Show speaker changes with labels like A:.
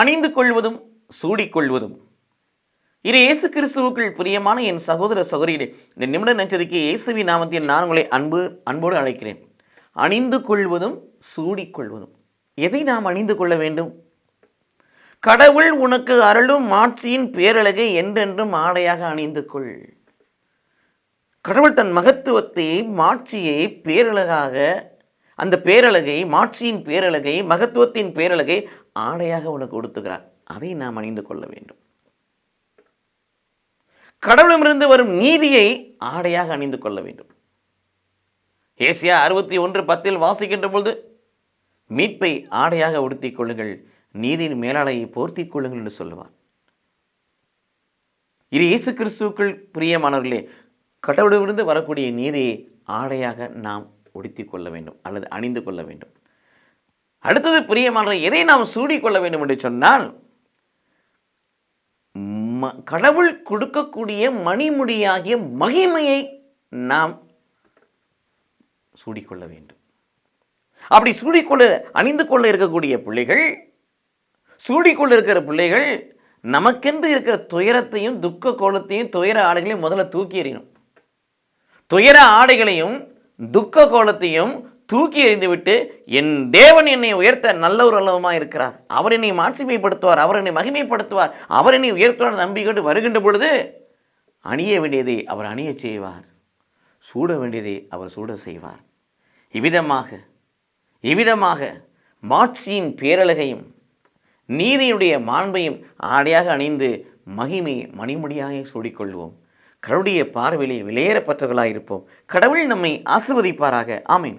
A: அணிந்து கொள்வதும் சூடிக்கொள்வதும் இது இயேசு கிறிஸ்துவுக்குள் பிரியமான என் சகோதர சகோதரிகளே இந்த நிமிட நச்சரிக்கை இயேசுவி நாமத்தில் நான் உங்களை அன்பு அன்போடு அழைக்கிறேன். அணிந்து கொள்வதும் சூடிக்கொள்வதும் எதை நாம் அணிந்து கொள்ள வேண்டும்? கடவுள் உனக்கு அருளும் மாட்சியின் பேரழகை என்றென்றும் ஆடையாக அணிந்து கொள். கடவுள் தன் மகத்துவத்தை மாட்சியை பேரழகாக அந்த பேரழகை மாட்சியின் பேரழகை மகத்துவத்தின் பேரழகை ஆடையாக உனக்கு கொடுத்துக்கிறார் அதை நாம் அணிந்து கொள்ள வேண்டும். கடவுளமிருந்து வரும் நீதியை ஆடையாக அணிந்து கொள்ள வேண்டும். ஏசியா அறுபத்தி ஒன்று பத்தில் வாசிக்கின்ற பொழுது மீட்பை ஆடையாக உடுத்திக் கொள்ளுங்கள் நீதியின் மேலாடையை போர்த்தி கொள்ளுங்கள் என்று சொல்லுவார். இது இயேசு கிறிஸ்துவுக்குள் பிரியமானவர்களே கடவுளிலிருந்து வரக்கூடிய நீதியை ஆடையாக நாம் உடுத்தி கொள்ள வேண்டும் அல்லது அணிந்து கொள்ள வேண்டும். அடுத்தது பிரியமான எதை நாம் சூடிக்கொள்ள வேண்டும் என்று சொன்னால் ம- கடவுள் கொடுக்கக்கூடிய மணிமுடியாகிய மகிமையை நாம் சூடிக்கொள்ள வேண்டும். அப்படி சூடிக்கொள்ள அணிந்து கொள்ள இருக்கக்கூடிய பிள்ளைகள் சூடிக்கொள்ள இருக்கிற பிள்ளைகள் நமக்கென்று இருக்கிற துயரத்தையும் துக்க கோலத்தையும் துயர ஆடைகளையும் முதல்ல தூக்கி எறியணும். துயர ஆடைகளையும் துக்க கோலத்தையும் தூக்கி எறிந்துவிட்டு என் தேவன் என்னை உயர்த்த நல்ல ஒரு அளவமாக இருக்கிறார். அவர் என்னை மாட்சிமைப்படுத்துவார் அவர் என்னை மகிமைப்படுத்துவார் அவர் என்னை உயர்த்துவார் நம்பிக்கொண்டு வருகின்ற பொழுது அணிய வேண்டியதை அவர் அணியச் செய்வார். சூட வேண்டியதை அவர் சூட செய்வார். இவ்விதமாக இவ்விதமாக மாட்சியின் பேரழகையும் நீதியுடைய மாண்பையும் ஆடையாக அணிந்து மகிமை மணிமுடியாக சூடிக்கொள்வோம். கடவுளுடைய பார்வையிலே வெளியேறப்பட்டவர்களாக இருப்போம் கடவுள் நம்மை ஆசிர்வதிப்பாராக. ஆமீன்.